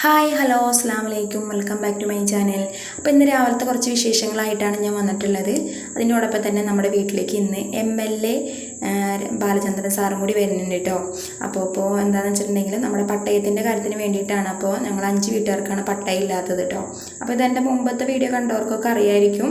Hi hello അസ്സാം വലൈക്കും welcome back to my channel. അപ്പോൾ ഇന്ന് രാവിലത്തെ കുറച്ച് വിശേഷങ്ങളായിട്ടാണ് ഞാൻ വന്നിട്ടുള്ളത്. അതിനോടൊപ്പം തന്നെ നമ്മുടെ വീട്ടിലേക്ക് ഇന്ന് എം എൽ എ ബാലചന്ദ്രൻ സാറും കൂടി വരുന്നുണ്ട് കേട്ടോ. അപ്പോൾ ഇപ്പോൾ എന്താണെന്ന് വെച്ചിട്ടുണ്ടെങ്കിൽ നമ്മുടെ പട്ടയത്തിന്റെ കാര്യത്തിന് വേണ്ടിയിട്ടാണ് അപ്പോൾ ഞങ്ങൾ അഞ്ച് വീട്ടുകാർക്കാണ് പട്ടയം ഇല്ലാത്തത് കേട്ടോ. അപ്പോൾ ഇതെന്റെ മുമ്പത്തെ വീഡിയോ കണ്ടവർക്കൊക്കെ അറിയായിരിക്കും.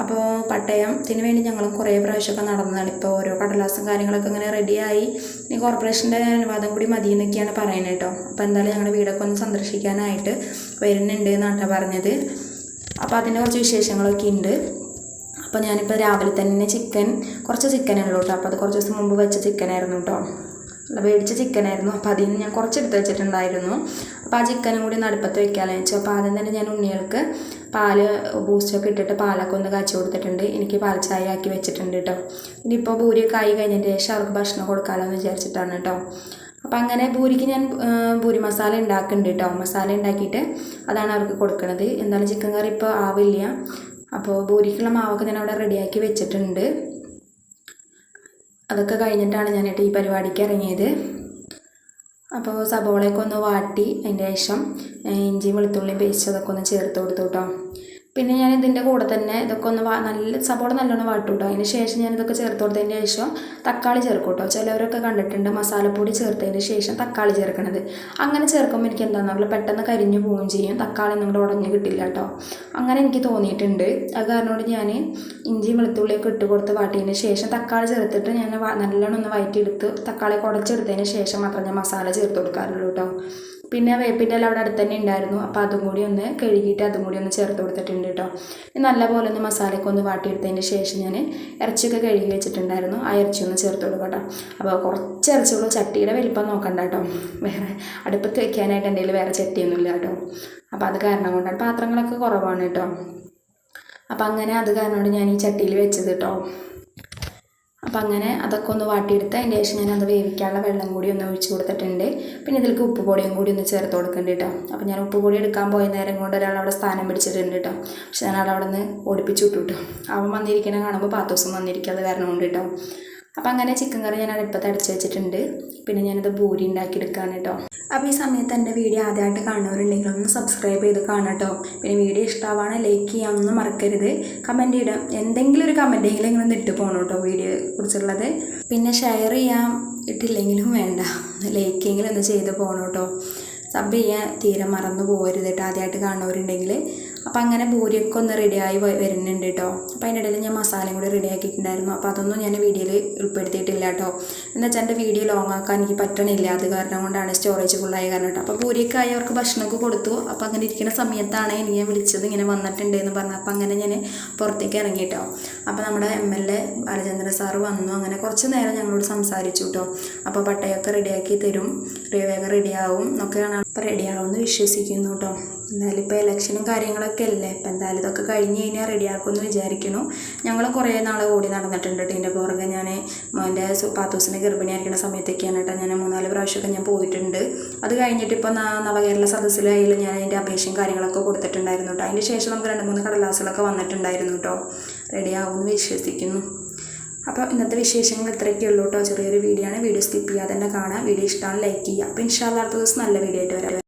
അപ്പോൾ പട്ടയത്തിന് വേണ്ടി ഞങ്ങളും കുറേ പ്രാവശ്യമൊക്കെ നടന്നതാണ്. ഇപ്പോൾ ഓരോ കടലാസും കാര്യങ്ങളൊക്കെ ഇങ്ങനെ റെഡിയായി ഇനി കോർപ്പറേഷന്റെ അനുവാദം കൂടി മതി എന്നൊക്കെയാണ് പറയുന്നത് കേട്ടോ. അപ്പോൾ എന്തായാലും ഞങ്ങളുടെ വീടൊക്കെ ഒന്ന് സന്ദർശിക്കാനായിട്ട് വരുന്നുണ്ട് എന്നാണ് പറഞ്ഞത്. അപ്പോൾ അതിന്റെ കുറച്ച് വിശേഷങ്ങളൊക്കെ ഉണ്ട്. അപ്പോൾ ഞാനിപ്പോൾ രാവിലെ തന്നെ ചിക്കൻ കുറച്ച് ചിക്കനുള്ളൂ കേട്ടോ. അപ്പോൾ അത് കുറച്ച് ദിവസം മുമ്പ് വെച്ച ചിക്കനായിരുന്നു കേട്ടോ. അല്ല മേടിച്ച ചിക്കനായിരുന്നു. അപ്പോൾ അതിൽ നിന്ന് ഞാൻ കുറച്ച് എടുത്ത് വെച്ചിട്ടുണ്ടായിരുന്നു. അപ്പോൾ ആ ചിക്കനും കൂടി നടുപ്പത്ത് വയ്ക്കാമെന്ന് വെച്ചു അപ്പോൾ ആദ്യം തന്നെ ഞാൻ ഉണ്ണികൾക്ക് പാൽ ബൂസ്റ്റൊക്കെ ഇട്ടിട്ട് പാലൊക്കെ ഒന്ന് കാച്ചി കൊടുത്തിട്ടുണ്ട്. എനിക്ക് പാൽ ചായ ആക്കി വെച്ചിട്ടുണ്ട് കേട്ടോ ഇനിയിപ്പോൾ ഭൂരിയൊക്കെ ആയി കഴിഞ്ഞതിന്റെ ശേഷം അവർക്ക് ഭക്ഷണം കൊടുക്കാമല്ലോ എന്ന് വിചാരിച്ചിട്ടാണ് കേട്ടോ അപ്പോൾ അങ്ങനെ ഭൂരിക്ക് ഞാൻ ഭൂരി മസാല ഉണ്ടാക്കുന്നുണ്ട് കേട്ടോ മസാല ഉണ്ടാക്കിയിട്ട് അതാണ് അവർക്ക് കൊടുക്കുന്നത് എന്തായാലും ചിക്കൻ കറി ഇപ്പോൾ ആവില്ല. അപ്പോൾ ഭൂരിക്കുള്ള മാവൊക്കെ ഞാൻ അവിടെ റെഡിയാക്കി വെച്ചിട്ടുണ്ട്. അതൊക്കെ കഴിഞ്ഞിട്ടാണ് ഞാനിട്ട് ഈ പരിപാടിക്ക് ഇറങ്ങിയത്. അപ്പോൾ സബോളയൊക്കെ ഒന്ന് വാട്ടി അതിന്റെ ശേഷം ഇഞ്ചിയും വെളുത്തുള്ളിയും പേസ്റ്റ് അതൊക്കെ ഒന്ന് ചേർത്ത് കൊടുത്തു കേട്ടോ പിന്നെ ഞാൻ ഇതിന്റെ കൂടെ തന്നെ ഇതൊക്കെ ഒന്ന് നല്ല സബോള നല്ലോണം വാട്ടും കേട്ടോ അതിന് ശേഷം ഞാൻ ഇതൊക്കെ ചേർത്ത് കൊടുത്തതിന് ശേഷം തക്കാളി ചേർക്കൂട്ടോ. കേട്ടോ ചിലവരൊക്കെ കണ്ടിട്ടുണ്ട് മസാലപ്പൊടി ചേർത്തതിന് ശേഷം തക്കാളി ചേർക്കണത്. അങ്ങനെ ചേർക്കുമ്പോൾ എനിക്ക് എന്താണെന്ന് പെട്ടെന്ന് കരിഞ്ഞു പോവുകയും ചെയ്യും. തക്കാളി നിങ്ങളുടെ ഉടഞ്ഞ് കിട്ടില്ല കേട്ടോ. അങ്ങനെ എനിക്ക് തോന്നിയിട്ടുണ്ട്. അത് കാരണം ഞാൻ ഇഞ്ചി വെളുത്തുള്ളിയൊക്കെ ഇട്ട് കൊടുത്ത് വാട്ടിയതിന് ശേഷം തക്കാളി ചേർത്തിട്ട് ഞാൻ നല്ലോണം ഒന്ന് വയറ്റിയെടുത്ത് തക്കാളി കുടച്ചെടുത്തതിന് ശേഷം മാത്രമേ ഞാൻ മസാല ചേർത്ത് കൊടുക്കാറുള്ളൂ കേട്ടോ. പിന്നെ വേപ്പിന്റെ ഇല അവിടെ അടുത്ത് തന്നെ ഉണ്ടായിരുന്നു. അപ്പോൾ അതും കൂടി ഒന്ന് കഴുകിയിട്ട് അതും കൂടി ഒന്ന് ചേർത്ത് കൊടുത്തിട്ടുണ്ട് കേട്ടോ നല്ലപോലെ ഒന്ന് മസാലയൊക്കെ ഒന്ന് വാട്ടിയെടുത്തതിന് ശേഷം ഞാൻ ഇറച്ചിയൊക്കെ കഴുകി വെച്ചിട്ടുണ്ടായിരുന്നു. ആ ഇറച്ചി ഒന്ന് ചേർത്ത് കൊടുക്കുക കേട്ടോ അപ്പോൾ കുറച്ച് ഇറച്ചിയുള്ളൂ ചട്ടിയുടെ വലിപ്പം നോക്കണ്ട കേട്ടോ വേറെ അടുപ്പത്ത് വെക്കാനായിട്ട് എന്റെ കയ്യിൽ വേറെ ചട്ടിയൊന്നുമില്ല കേട്ടോ അപ്പോൾ അത് കാരണം കൊണ്ടാണ്. പാത്രങ്ങളൊക്കെ കുറവാണ് കേട്ടോ അപ്പോൾ അങ്ങനെ അത് കാരണം കൊണ്ട് ഞാൻ ഈ ചട്ടിയിൽ വെച്ചത് കേട്ടോ അപ്പം അങ്ങനെ അതൊക്കെ ഒന്ന് വാട്ടിയെടുത്ത് അതിന്റെ ശേഷം ഞാൻ അത് വേവിക്കാനുള്ള വെള്ളം കൂടി ഒന്ന് ഒഴിച്ചു കൊടുത്തിട്ടുണ്ട്. പിന്നെ ഇതിലേക്ക് ഉപ്പ് പൊടിയും കൂടി ഒന്ന് ചേർത്ത് കൊടുക്കുന്നുണ്ട് കേട്ടോ അപ്പം ഞാൻ ഉപ്പ് പൊടി എടുക്കാൻ പോയ നേരം കൊണ്ട് ഒരാൾ അവിടെ സ്ഥാനം പിടിച്ചിട്ടുണ്ട് കേട്ടോ പക്ഷെ ഞാൻ അവിടെ നിന്ന് ഓടിപ്പിച്ചു വിട്ടു കേട്ടോ അവൻ വന്നിരിക്കണ കാണുമ്പോൾ പാത്തോസം അത് കാരണം കൊണ്ട് കേട്ടോ അപ്പം അങ്ങനെ ചിക്കൻ കറി ഞാൻ അടുപ്പത്ത് അടച്ചു വെച്ചിട്ടുണ്ട്. പിന്നെ ഞാനത് ബൂരി ഉണ്ടാക്കി എടുക്കാൻ കേട്ടോ അപ്പോൾ ഈ സമയത്ത് എന്റെ വീഡിയോ ആദ്യമായിട്ട് കാണുന്നവരുണ്ടെങ്കിൽ ഒന്ന് സബ്സ്ക്രൈബ് ചെയ്ത് കാണാം കേട്ടോ പിന്നെ വീഡിയോ ഇഷ്ടമാവാണ് ലൈക്ക് ചെയ്യാനൊന്നും മറക്കരുത്. കമന്റ് ഇടാം. എന്തെങ്കിലും ഒരു കമന്റെങ്കിലും ഇങ്ങനെ ഇട്ട് പോകണം കേട്ടോ വീഡിയോ കുറിച്ചുള്ളത്. പിന്നെ ഷെയർ ചെയ്യാൻ ഇട്ടില്ലെങ്കിലും വേണ്ട. ലൈക്കെങ്കിലും ഒന്ന് ചെയ്ത് പോകണം കേട്ടോ സബ് ചെയ്യാൻ തീരെ മറന്നു പോകരുത് കേട്ടോ ആദ്യമായിട്ട് കാണുന്നവരുണ്ടെങ്കിൽ. അപ്പോൾ അങ്ങനെ പൂരിയൊക്കെ ഒന്ന് റെഡിയായി വരുന്നുണ്ട് കേട്ടോ അപ്പോൾ അതിന്റെ ഇടയിൽ ഞാൻ മസാലയും കൂടി റെഡിയാക്കിയിട്ടുണ്ടായിരുന്നു അപ്പോൾ അതൊന്നും ഞാൻ വീഡിയോയിൽ ഉൾപ്പെടുത്തിയിട്ടില്ല കേട്ടോ എന്ന് വെച്ചാൽ എന്റെ വീഡിയോ ലോങ് ആക്കാൻ എനിക്ക് പറ്റണില്ല. അത് കാരണം കൊണ്ടാണ് സ്റ്റോറേജ് ഫുള്ളായ കാരണം കേട്ടോ അപ്പോൾ പൂരിയൊക്കെ ആയി അവർക്ക് ഭക്ഷണമൊക്കെ കൊടുത്തു. അപ്പോൾ അങ്ങനെ ഇരിക്കുന്ന സമയത്താണ് എനിക്ക് വിളിച്ചത് ഇങ്ങനെ വന്നിട്ടുണ്ട് എന്ന് പറഞ്ഞു. അപ്പോൾ അങ്ങനെ ഞാൻ പുറത്തേക്ക് ഇറങ്ങി കേട്ടോ അപ്പോൾ നമ്മുടെ M L A Balachandra sir വന്നു. അങ്ങനെ കുറച്ച് നേരം ഞങ്ങളോട് സംസാരിച്ചു കേട്ടോ അപ്പോൾ പട്ടയൊക്കെ റെഡിയാക്കി തരും. വേഗം റെഡിയാവും എന്നൊക്കെയാണ് അപ്പോൾ റെഡിയാവുമെന്ന് വിശ്വസിക്കുന്നു കേട്ടോ. എന്തായാലും ഇപ്പോൾ ഇലക്ഷനും കാര്യങ്ങളൊക്കെ അല്ലേ? ഇപ്പം എന്തായാലും ഇതൊക്കെ കഴിഞ്ഞ് കഴിഞ്ഞാൽ റെഡിയാക്കുമെന്ന് വിചാരിക്കുന്നു. ഞങ്ങൾ കുറേ നാൾ ഓടി നടന്നിട്ടുണ്ട് കേട്ടോ ഇതിന്റെ പുറകെ. ഞാൻ എന്റെ പാത്തൂസിനെ ഗർഭിണിയായിരിക്കുന്ന സമയത്തൊക്കെയാണ് കേട്ടോ ഞാൻ മൂന്നാൽ പ്രാവശ്യമൊക്കെ ഞാൻ പോയിട്ടുണ്ട്. അത് കഴിഞ്ഞിട്ട് ഇപ്പോൾ നവകേരള സദസ്സിലായാലും ഞാൻ അതിന്റെ അപേക്ഷയും കാര്യങ്ങളൊക്കെ കൊടുത്തിട്ടുണ്ടായിരുന്നു കേട്ടോ. അതിന്റെ ശേഷം നമുക്ക് രണ്ട് മൂന്ന് കടലാസുകളൊക്കെ വന്നിട്ടുണ്ടായിരുന്നു കേട്ടോ. റെഡിയാവുമെന്ന് വിശ്വസിക്കുന്നു. അപ്പോൾ ഇന്നത്തെ വിശേഷങ്ങൾ ഇത്രയൊക്കെ ഉള്ളൂ കേട്ടോ ചെറിയൊരു വീഡിയോ ആണ്. വീഡിയോ സ്കിപ്പ് ചെയ്യാതെ തന്നെ കാണാം. വീഡിയോ ഇഷ്ടമാണ് ലൈക്ക് ചെയ്യുക. അപ്പോൾ ഇൻഷാല്ല അടുത്ത ദിവസം നല്ല വീഡിയോ ആയിട്ട് വരാം.